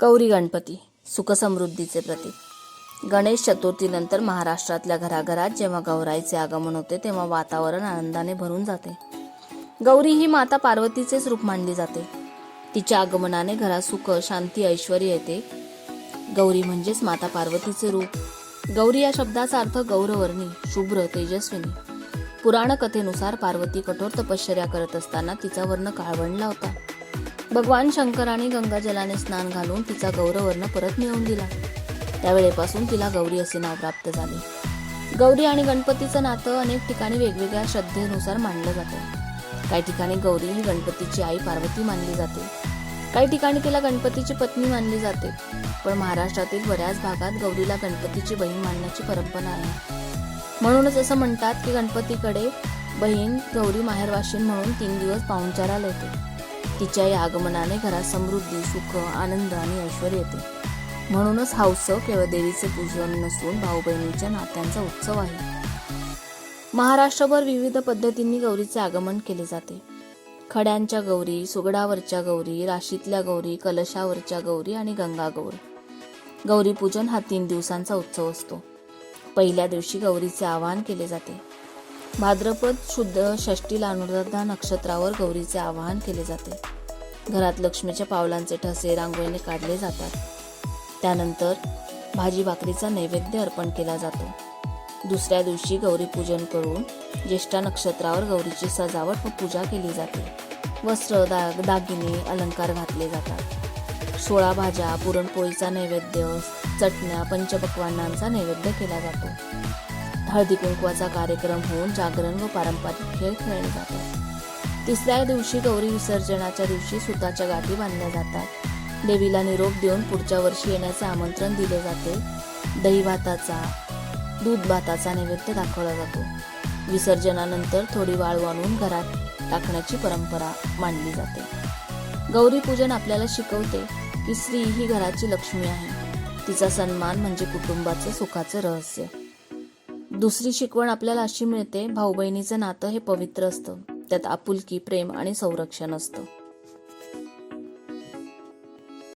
गौरी गणपती सुखसमृद्धीचे प्रतीक. गणेश चतुर्थीनंतर महाराष्ट्रातल्या घराघरात जेव्हा गौराईचे आगमन होते तेव्हा वातावरण आनंदाने भरून जाते. गौरी ही माता पार्वतीचेच रूप मानली जाते. तिच्या आगमनाने घरात सुख शांती ऐश्वर येते. गौरी म्हणजेच माता पार्वतीचे रूप. गौरी या शब्दाचा अर्थ गौरवर्णी शुभ्र तेजस्विनी. पुराण कथेनुसार पार्वती कठोर तपश्चर्या करत असताना तिचा वर्ण काळवणला होता. भगवान शंकराने गंगाजलाने स्नान घालून तिचा गौरवर्ण परत मिळवून दिला. त्यावेळेपासून तिला गौरी असे नाव प्राप्त झाले. गौरी आणि गणपतीचं नातं अनेक ठिकाणी वेगवेगळ्या श्रद्धेनुसार मानलं जातं. काही ठिकाणी गौरी ही गणपतीची आई पार्वती मानली जाते. काही ठिकाणी तिला गणपतीची पत्नी मानली जाते. पण महाराष्ट्रातील बऱ्याच भागात गौरीला गणपतीची बहीण मानण्याची परंपरा आहे. म्हणूनच असं म्हणतात की गणपतीकडे बहीण गौरी माहेरवाशीन म्हणून तीन दिवस पाहुणचाराला येते. तिच्या या आगमनाने घरात समृद्धी सुख आनंद आणि ऐश्वर येते. म्हणूनच हा उत्सव केवळ देवीचे पूजन नसून भाऊ बहिणीच्या नात्यांचा उत्सव आहे. महाराष्ट्रभर विविध पद्धतींनी गौरीचे आगमन केले जाते. खड्यांच्या गौरी सुगडावरच्या गौरी राशीतल्या गौरी कलशावरच्या गौरी आणि गंगा गौरी गौरीपूजन हा तीन दिवसांचा उत्सव असतो. पहिल्या दिवशी गौरीचे आवाहन केले जाते. भाद्रपद शुद्ध षष्टीला अनुराधा नक्षत्रावर गौरीचे आवाहन केले जाते. घरात लक्ष्मीच्या पावलांचे ठसे रांगोळीने काढले जातात. त्यानंतर भाजी भाकरीचा नैवेद्य अर्पण केला जातो. दुसऱ्या दिवशी गौरी पूजन करून ज्येष्ठा नक्षत्रावर गौरीची सजावट व पूजा केली जाते. वस्त्र दाग दागिने अलंकार घातले जातात. सोळा भाज्या पुरणपोळीचा नैवेद्य चटण्या पंचपक्वान्नांचा नैवेद्य केला जातो. हळदी कुंकवाचा कार्यक्रम होऊन जागरण व पारंपरिक खेळ खेळले जातात. तिसऱ्या दिवशी गौरी विसर्जनाच्या दिवशी सुताच्या गाठी बांधल्या जातात. देवीला निरोप देऊन पुढच्या वर्षी येण्याचे आमंत्रण दिले जाते. दही भाताचा दूध भाताचा नैवेद्य दाखवला जातो. विसर्जनानंतर थोडी वाळू आणून घरात टाकण्याची परंपरा मांडली जाते. गौरी पूजन आपल्याला शिकवते की स्त्री ही घराची लक्ष्मी आहे. तिचा सन्मान म्हणजे कुटुंबाचं सुखाचं रहस्य. दुसरी शिकवण आपल्याला अशी मिळते भाऊ बहिणीचं नातं हे पवित्र असतं. त्यात आपुलकी प्रेम आणि संरक्षण असतं.